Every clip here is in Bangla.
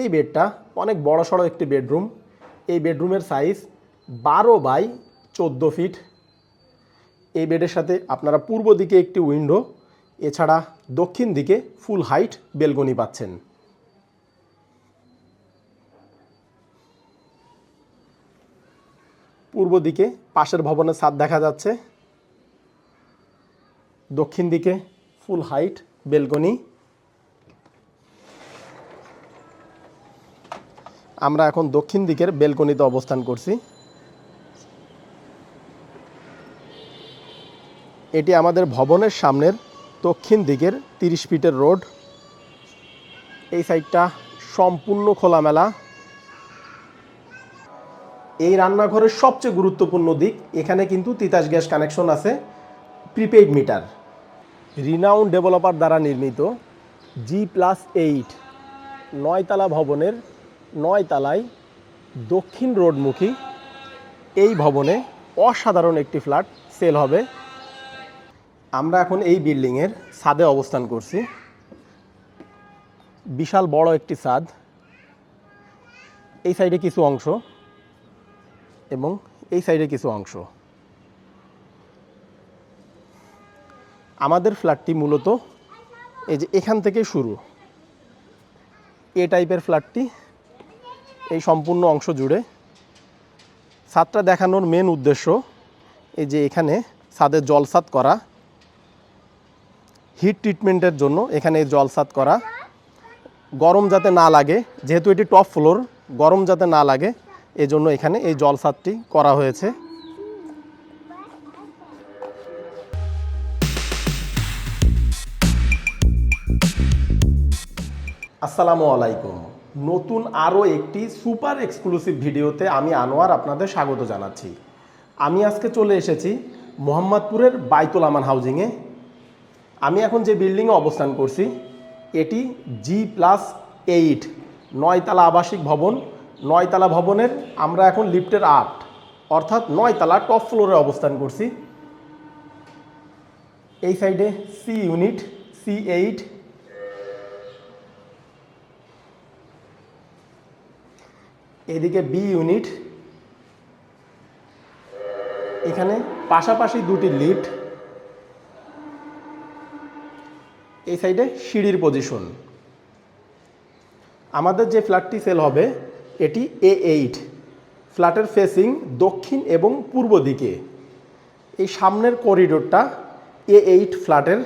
এই বেডটা অনেক বড় সড়ো একটি বেডরুম। এই বেডরুমের সাইজ বারো বাই চোদ্দ ফিট। এই বেডের সাথে আপনারা পূর্ব দিকে একটি উইন্ডো, এছাড়া দক্ষিণ দিকে ফুল হাইট বেলকনি পাচ্ছেন। পূর্ব দিকে পাশের ভবনের ছাদ দেখা যাচ্ছে। দক্ষিণ দিকে ফুল হাইট বেলকনি। আমরা এখন দক্ষিণ দিকের বেলকনিতে অবস্থান করছি। এটি আমাদের ভবনের সামনের দক্ষিণ দিকের তিরিশ ফিটের রোড। এই সাইডটা সম্পূর্ণ খোলামেলা। এই রান্নাঘরের সবচেয়ে গুরুত্বপূর্ণ দিক, এখানে কিন্তু তিতাস গ্যাস কানেকশন আছে, প্রিপেইড মিটার। রিনাউন্ড ডেভেলপার দ্বারা নির্মিত, জি প্লাস এইট, নয়তলা ভবনের নয় তালায় দক্ষিণ রোডমুখী এই ভবনে অসাধারণ একটি ফ্ল্যাট সেল হবে। আমরা এখন এই বিল্ডিংয়ের ছাদে অবস্থান করছি। বিশাল বড় একটি ছাদ। এই সাইডে কিছু অংশ এবং এই সাইডে কিছু অংশ। আমাদের ফ্ল্যাটটি মূলত এই যে এখান থেকে শুরু। এ টাইপের ফ্ল্যাটটি এই সম্পূর্ণ অংশ জুড়ে ছাদটা দেখানোর মেন উদ্দেশ্য এই যে এখানে ছাদের জলসাদ করা হিট ট্রিটমেন্টের জন্য এখানে জলসাদ করা। গরম যাতে না লাগে, যেহেতু এটি টপ ফ্লোর গরম যাতে না লাগে, এজন্য এখানে এই জলসাদটি করা হয়েছে। আসসালামু আলাইকুম। নতুন আরও একটি সুপার এক্সক্লুসিভ ভিডিওতে আমি আনোয়ার আপনাদের স্বাগত জানাচ্ছি। আমি আজকে চলে এসেছি মোহাম্মদপুরের বাইতুল আমান হাউজিংয়ে। আমি এখন যে বিল্ডিংয়ে অবস্থান করছি, এটি জি প্লাস এইট নয়তলা আবাসিক ভবন। নয়তলা ভবনের আমরা এখন লিফটের আট, অর্থাৎ নয়তলা টপ ফ্লোরে অবস্থান করছি। এই সাইডে সি ইউনিট সি এইট এদিকে বি ইউনিট এখানে পাশাপাশি দুটি লিফট এই সাইডে সিঁড়ির পজিশন আমাদের যে ফ্ল্যাটটি সেল হবে, এটি এ এইট ফ্ল্যাটের ফেসিং দক্ষিণ এবং পূর্ব দিকে। এই সামনের করিডোরটা এ এইট ফ্ল্যাটের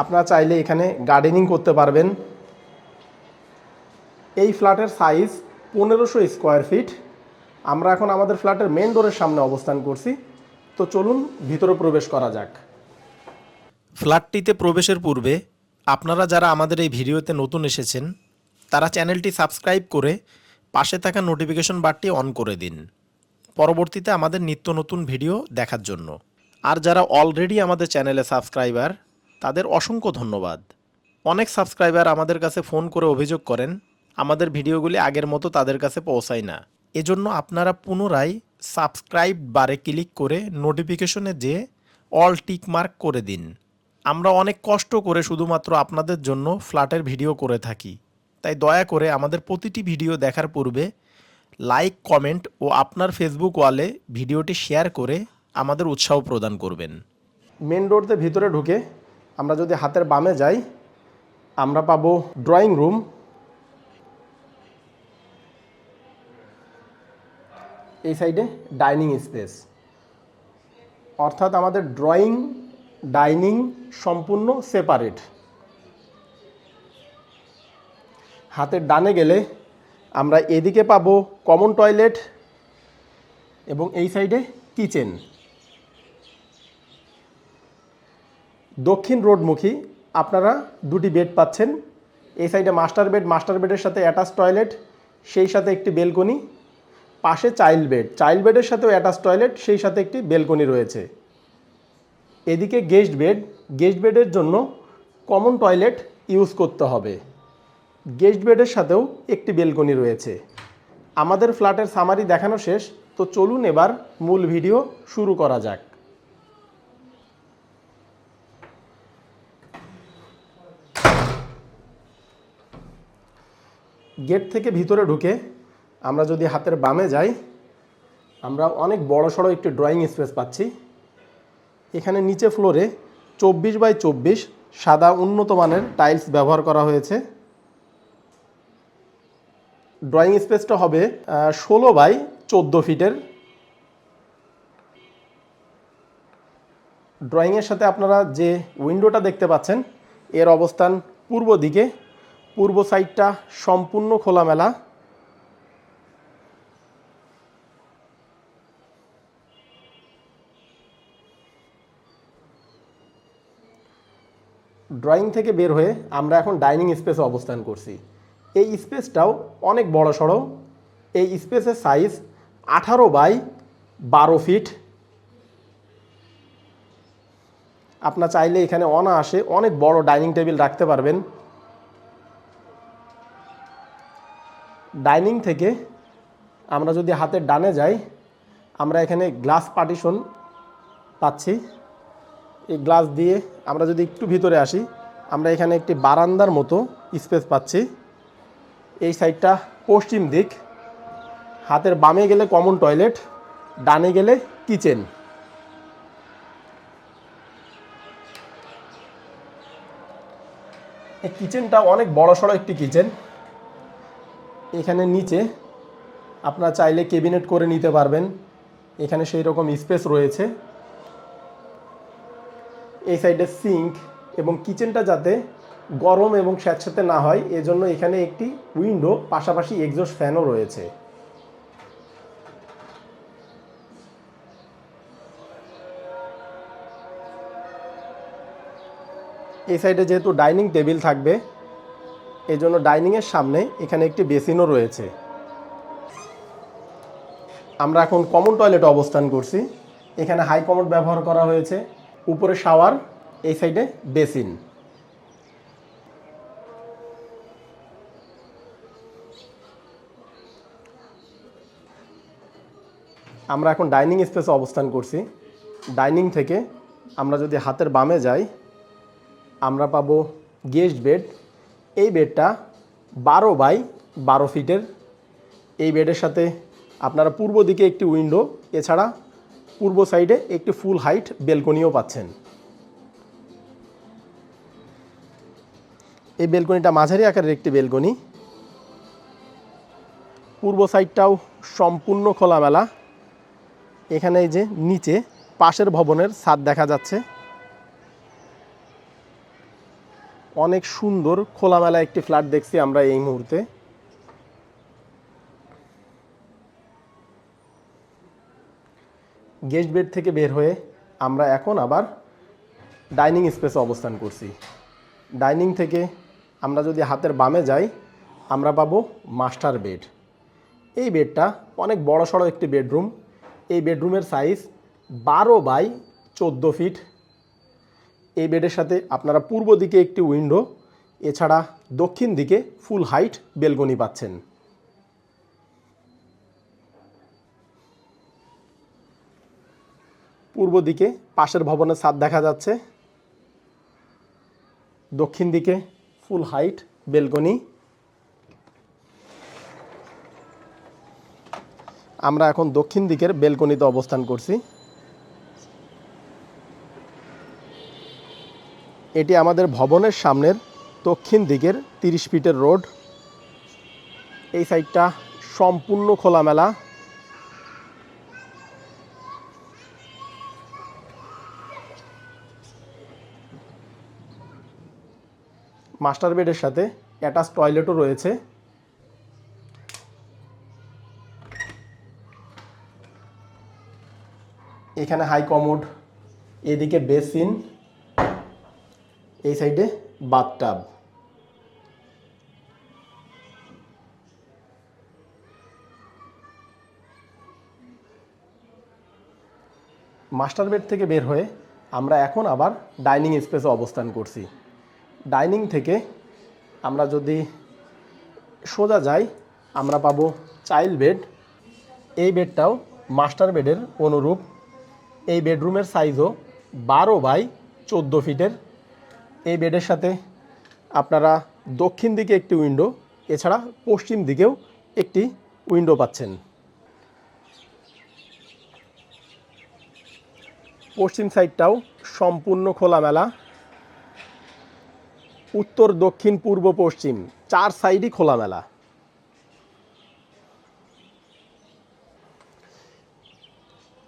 আপনারা চাইলে এখানে গার্ডেনিং করতে পারবেন। এই ফ্ল্যাটের সাইজ পনেরোশো স্কোয়ার ফিট আমরা এখন আমাদের ফ্ল্যাটের মেন ডোরের সামনে অবস্থান করছি। তো চলুন, ভিতরে প্রবেশ করা যাক। ফ্ল্যাটটিতে প্রবেশের পূর্বে আপনারা যারা আমাদের এই ভিডিওতে নতুন এসেছেন, তারা চ্যানেলটি সাবস্ক্রাইব করে পাশে থাকা নোটিফিকেশন বারটি অন করে দিন। পরবর্তীতে আমাদের নিত্য নতুন ভিডিও দেখার জন্য। আর যারা অলরেডি আমাদের চ্যানেলে সাবস্ক্রাইবার তাদের অসংখ্য ধন্যবাদ। অনেক সাবস্ক্রাইবার আমাদের কাছে ফোন করে অভিযোগ করেন, আমাদের ভিডিওগুলি আগের মতো তাদের কাছে পৌঁছায় না। এজন্য আপনারা পুনরায় সাবস্ক্রাইব বারে ক্লিক করে নোটিফিকেশনে যে অল টিক মার্ক করে দিন। আমরা অনেক কষ্ট করে শুধুমাত্র আপনাদের জন্য ফ্ল্যাটের ভিডিও করে থাকি। তাই দয়া করে আমাদের প্রতিটি ভিডিও দেখার পূর্বে লাইক, কমেন্ট ও আপনার ফেসবুক ওয়ালে ভিডিওটি শেয়ার করে আমাদের উৎসাহ প্রদান করবেন। মেন ডোরতে ভিতরে ঢুকে আমরা যদি হাতের বামে যাই, আমরা পাবো ড্রয়িং রুম এই সাইডে ডাইনিং স্পেস অর্থাৎ আমাদের ড্রয়িং ডাইনিং সম্পূর্ণ সেপারেট হাতের ডানে গেলে আমরা এদিকে পাবো কমন টয়লেট এবং এই সাইডে কিচেন দক্ষিণ রোডমুখী, আপনারা দুটি বেড পাচ্ছেন। এই সাইডে মাস্টার বেড মাস্টার বেডের সাথে অ্যাটাচ টয়লেট সেই সাথে একটি বেলকনি পাশে চাইল্ড বেড চাইল্ড বেডের সাথেও অ্যাটাচ টয়লেট সেই সাথে একটি বেলকনি রয়েছে। এদিকে গেস্ট বেড গেস্ট বেডের জন্য কমন টয়লেট ইউজ করতে হবে। গেস্ট বেডের সাথেও একটি বেলকনি রয়েছে। আমাদের ফ্ল্যাটের সামারি দেখানো শেষ, তো চলুন এবার মূল ভিডিও শুরু করা যাক। গেট থেকে ভিতরে ঢুকে আমরা যদি হাতের বামে যাই, আমরা অনেক বড় সড়ো একটি ড্রয়িং স্পেস পাচ্ছি। এখানে নিচে ফ্লোরে চব্বিশ বাই চব্বিশ সাদা উন্নত মানের টাইলস ব্যবহার করা হয়েছে। ড্রয়িং স্পেসটা হবে ষোলো বাই চোদ্দ ফিটের। ড্রয়িংয়ের সাথে আপনারা যে উইন্ডোটা দেখতে পাচ্ছেন, এর অবস্থান পূর্ব দিকে। পূর্ব সাইডটা সম্পূর্ণ খোলামেলা। ড্রয়িং থেকে বের হয়ে আমরা এখন ডাইনিং স্পেসে অবস্থান করছি। এই স্পেসটাও অনেক বড় সড়ো। এই স্পেসের সাইজ আঠারো বাই বারো ফিট আপনার চাইলে এখানে অনায়াসে অনেক বড় ডাইনিং টেবিল রাখতে পারবেন। ডাইনিং থেকে আমরা যদি হাতের ডানে যাই, আমরা এখানে গ্লাস পার্টিশন পাচ্ছি। এই গ্লাস দিয়ে আমরা যদি একটু ভিতরে আসি, আমরা এখানে একটি বারান্দার মতো স্পেস পাচ্ছি। এই সাইডটা পশ্চিম দিক। হাতের বামে গেলে কমন টয়লেট, ডানে গেলে কিচেন। এই কিচেনটা অনেক বড় সড়ো একটি কিচেন। এখানে নিচে আপনারা চাইলে কেবিনেট করে নিতে পারবেন। এখানে সেই রকম স্পেস রয়েছে। এই সাইডে সিঙ্ক এবং কিচেনটা যাতে গরম এবং স্যাঁতস্যাঁতে না হয়, এজন্য এখানে একটি উইন্ডো, পাশাপাশি এক্সস্ট ফ্যানও রয়েছে। এই সাইডে যেহেতু ডাইনিং টেবিল থাকবে এই জন্য ডাইনিংয়ের সামনে এখানে একটি বেসিনও রয়েছে। আমরা এখন কমন টয়লেটে অবস্থান করছি। এখানে হাই কমোড ব্যবহার করা হয়েছে। উপরে শাওয়ার, এই সাইডে বেসিন। আমরা এখন ডাইনিং স্পেসে অবস্থান করছি। ডাইনিং থেকে আমরা যদি হাতের বামে যাই, আমরা পাবো গেস্ট বেড। এই বেডটা বারো বাই বারো ফিটের। এই বেডের সাথে আপনারা পূর্ব দিকে একটি উইন্ডো, এছাড়া পূর্ব সাইডে একটি ফুল হাইট বেলকনিও পাচ্ছেন। এই বেলকনিটা মাঝারি আকারের একটি বেলকনি। পূর্ব সাইডটাও সম্পূর্ণ খোলামেলা। এখানে এই যে নিচে পাশের ভবনের ছাদ দেখা যাচ্ছে। অনেক সুন্দর খোলামেলা একটি ফ্ল্যাট দেখছি আমরা এই মুহূর্তে। গেস্ট বেড থেকে বের হয়ে আমরা এখন আবার ডাইনিং স্পেসে অবস্থান করছি। ডাইনিং থেকে আমরা যদি হাতের বামে যাই, আমরা পাবো মাস্টার বেড। এই বেডটা অনেক বড় সড়ো একটি বেডরুম। এই বেডরুমের সাইজ বারো বাই চোদ্দ ফিট। এই বেডের সাথে আপনারা পূর্ব দিকে একটি উইন্ডো, এছাড়া দক্ষিণ দিকে ফুল হাইট বেলকনি পাচ্ছেন। পূর্ব দিকে পাশের ভবনের ছাদ দেখা যাচ্ছে। দক্ষিণ দিকে ফুল হাইট বেলকনি। আমরা এখন দক্ষিণ দিকের বেলকনিতে অবস্থান করছি। এটি আমাদের ভবনের সামনের দক্ষিণ দিকের তিরিশ ফিটের রোড। এই সাইডটা সম্পূর্ণ খোলামেলা। মাস্টার বেডের সাথে অ্যাটাচ টয়লেটও রয়েছে। এখানে হাই কমোড, এদিকে বেসিন এই সাইডে বাথটাব মাস্টার বেড থেকে বের হয়ে আমরা এখন আবার ডাইনিং স্পেসে অবস্থান করছি। ডাইনিং থেকে আমরা যদি সোজা যাই, আমরা পাবো চাইল্ড বেড। এই বেডটাও মাস্টার বেডের অনুরূপ। এই বেডরুমের সাইজও বারো বাই চোদ্দ ফিটের এই বেডের সাথে আপনারা দক্ষিণ দিকে একটি উইন্ডো, এছাড়া পশ্চিম দিকেও একটি উইন্ডো পাচ্ছেন। পশ্চিম সাইডটাও সম্পূর্ণ খোলামেলা। উত্তর, দক্ষিণ, পূর্ব, পশ্চিম, চার সাইডই খোলামেলা।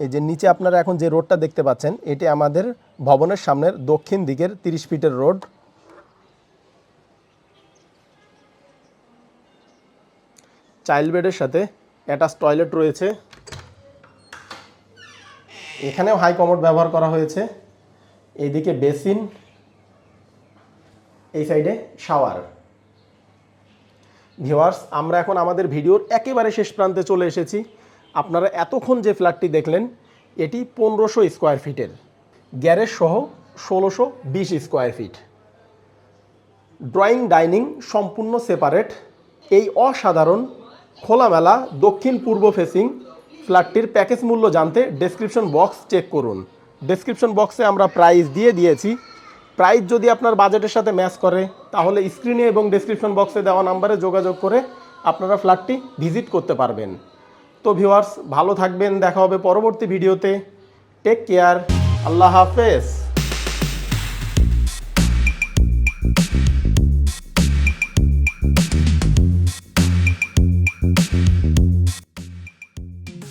এই যে নিচে আপনারা এখন যে রোডটা দেখতে পাচ্ছেন, এটি আমাদের ভবনের সামনের দক্ষিণ দিকের তিরিশ ফিটের রোড। চাইল্ড বেডের সাথে অ্যাটাচ টয়লেট রয়েছে। এখানেও হাই কমোড ব্যবহার করা হয়েছে। এইদিকে বেসিন, এই সাইডে শাওয়ার। ভিওয়ার্স আমরা এখন আমাদের ভিডিওর একেবারে শেষ প্রান্তে চলে এসেছি। আপনারা এতক্ষণ যে ফ্ল্যাটটি দেখলেন, এটি পনেরোশো স্কোয়ার ফিটের। গ্যারেজ সহ ষোলোশো বিশ স্কোয়ার ফিট। ড্রয়িং, ডাইনিং সম্পূর্ণ সেপারেট। এই অসাধারণ খোলামেলা দক্ষিণ পূর্ব ফেসিং ফ্ল্যাটটির প্যাকেজ মূল্য জানতে ডেসক্রিপশন বক্স চেক করুন। ডেসক্রিপশন বক্সে আমরা প্রাইস দিয়ে দিয়েছি। প্রাইস যদি আপনার বাজেটের সাথে ম্যাচ করে, তাহলে স্ক্রিনে এবং ডেসক্রিপশন বক্সে দেওয়া নাম্বারে যোগাযোগ করে আপনারা ফ্ল্যাটটি ভিজিট করতে পারবেন। তো ভিউয়ার্স ভালো থাকবেন দেখা হবে পরবর্তী ভিডিওতে টেক কেয়ার আল্লাহ হাফেজ।